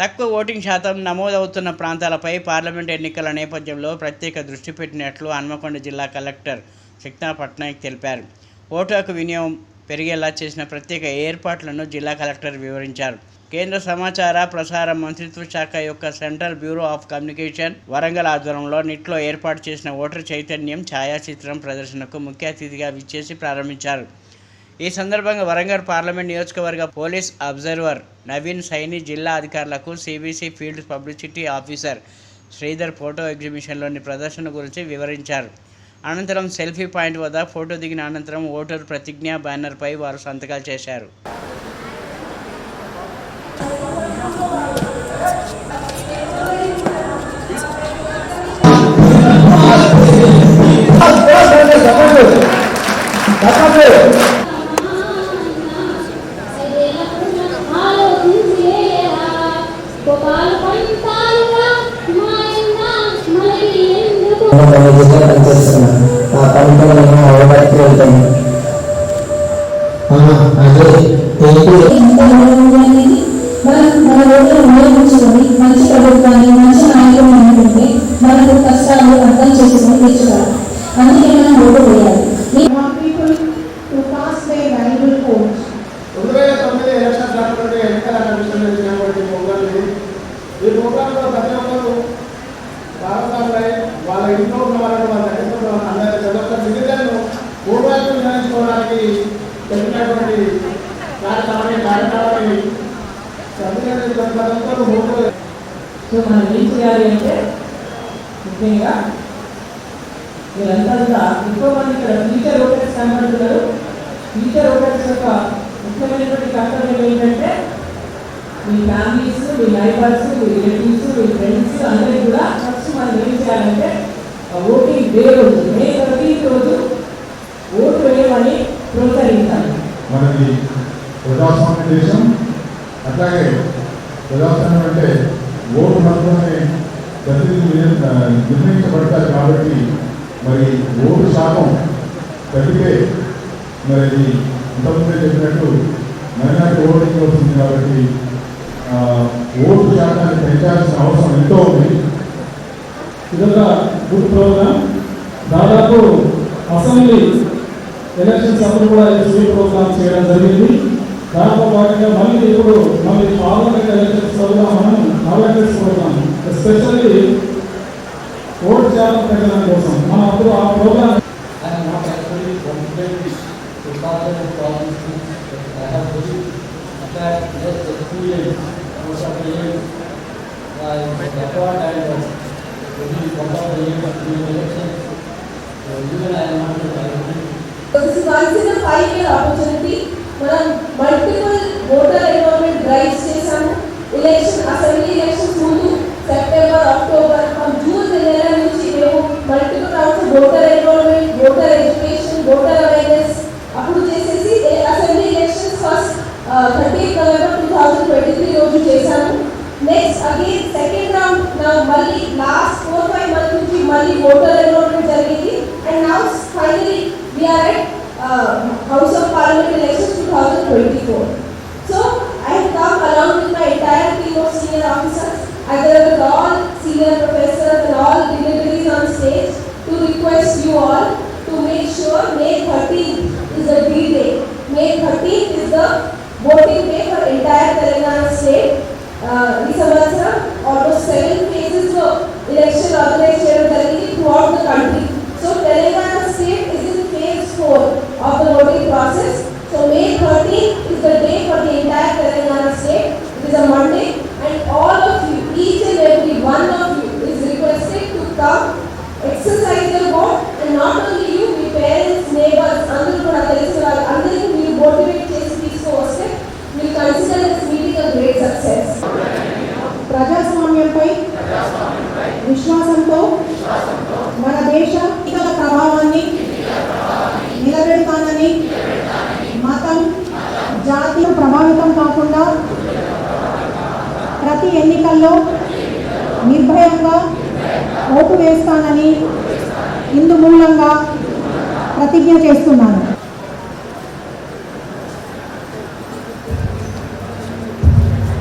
తక్కువ ఓటింగ్ శాతం నమోదవుతున్న ప్రాంతాలపై పార్లమెంట్ ఎన్నికల నేపథ్యంలో ప్రత్యేక దృష్టి పెట్టినట్లు హన్మకొండ జిల్లా కలెక్టర్ సిక్నా పట్నాయక్ తెలిపారు. ఓటు హక్కు వినియోగం పెరిగేలా చేసిన ప్రత్యేక ఏర్పాట్లను జిల్లా కలెక్టర్ వివరించారు. కేంద్ర సమాచార ప్రసార మంత్రిత్వ శాఖ యొక్క central bureau of communication Warangal ఆధ్వర్యంలో నిట్లో ఏర్పాటు చేసిన ఓటర్ చైతన్యం ఛాయాచిత్రం ప్రదర్శనకు ముఖ్య అతిథిగా విచ్చేసి ప్రారంభించారు. ఈ సందర్భంగా వరంగల్ పార్లమెంట్ నియోజకవర్గ పోలీస్ అబ్జర్వర్ నవీన్ సైని జిల్లా అధికారులకు CBC field publicity officer Sridhar photo ఎగ్జిబిషన్లోని ప్రదర్శన గురించి వివరించారు. అనంతరం సెల్ఫీ పాయింట్ వద్ద ఫోటో దిగిన అనంతరం ఓటర్ ప్రతిజ్ఞ బ్యానర్పై వారు సంతకాలు చేశారు. ఎందుకు నేను పనిచేస్తున్నాను పనితో నేను అదే ఏంటి మన ఉపయోగించుకొని మంచి ప్రభుత్వాన్ని మంచి అనుకుంటే మనకు కష్టాలు అర్థం చేసుకొని తెచ్చుకోవాలి అందుకే మనం ఓటు వేయాలి ఈ want people రెండు వేల తొమ్మిది ఎలక్షన్ ఎన్నికల కమిషన్ ఈ ప్రోగ్రాంలో ప్రతి ఒక్కరు అందరికీ ప్రతి ఒక్క నిర్ణయించుకోవడానికి పెట్టినటువంటి నిర్వహించుకోవడానికి కార్యక్రమాన్ని కార్యక్రమాన్ని సో మనం ఏం చేయాలి అంటే ముఖ్యంగా మీరంతా కూడా ఎక్కువ మంది ఇక్కడ ఫ్యూచర్ ఓటర్స్ కనబడుతున్నారు ఫ్యూచర్ ఓటర్స్ యొక్క ముఖ్యమైనటువంటి కర్తవ్యం ఏంటంటే మీ ఫ్యామిలీస్ మీ నైబర్స్ మీ రిలేటివ్స్ మీ ఫ్రెండ్స్ అందరికీ కూడా ఫస్ట్ మనం ఏం చేయాలంటే ఓటింగ్ డే రోజు మనకి ప్రజాస్వామ్య దేశం అట్లాగే ప్రజాస్వామ్యం అంటే ఓటు హక్కునే ప్రతినిధి నిర్ణయించబడతారు కాబట్టి మరి ఓటు శాతం తగ్గితే మరి అది ఇంతకుముందే చెప్పినట్టు మైనార్టీ ఓటింగ్ వస్తుంది కాబట్టి ఓటు శాతాన్ని పెంచాల్సిన అవసరం ఎంతో ఉంది. ఇదొక గుడ్ ప్రోగ్రామ్ దాదాపు అసెంబ్లీ ఎలక్షన్స్ అప్పుడు కూడా ఈ స్వీట్ ప్రోగ్రామ్ చేయడం జరిగింది దాంతో పాటుగా మళ్ళీ ఇప్పుడు మళ్ళీ పార్లమెంట్ ఎలక్షన్స్ కూడా మనం అవేర్నెస్ ప్రోగ్రామ్ ఎస్పెషల్లీ ఓటు శాతం పెంచడం కోసం మనం అప్పుడు ఆ program I am not actually confident to parliament policies that I have put that less experience most of the years I acquired and maybe one of the years during elections. So even I am not a This is once in a five year opportunity. మనం multiple voter enrolment sure May 30th is a D-Day. May 30th is the voting day for entire Telangana state. Uh, इस संवत्सर almost seven phases of election organized here in throughout the country. So Telangana state is in phase four of the voting process. So May 30th is the day for the entire Telangana state. It is a Monday, and all of you, each and every one of you, is requested to come ప్రజాస్వామ్యంపై విశ్వాసంతో మన దేశ ప్రభావాన్ని నిలబెడతానని మతం జాతి ప్రభావితం కాకుండా ప్రతి ఎన్నికల్లో నిర్భయంగా ఓటు వేస్తానని ఇందు మూలంగా ప్రతిజ్ఞ చేస్తున్నాను.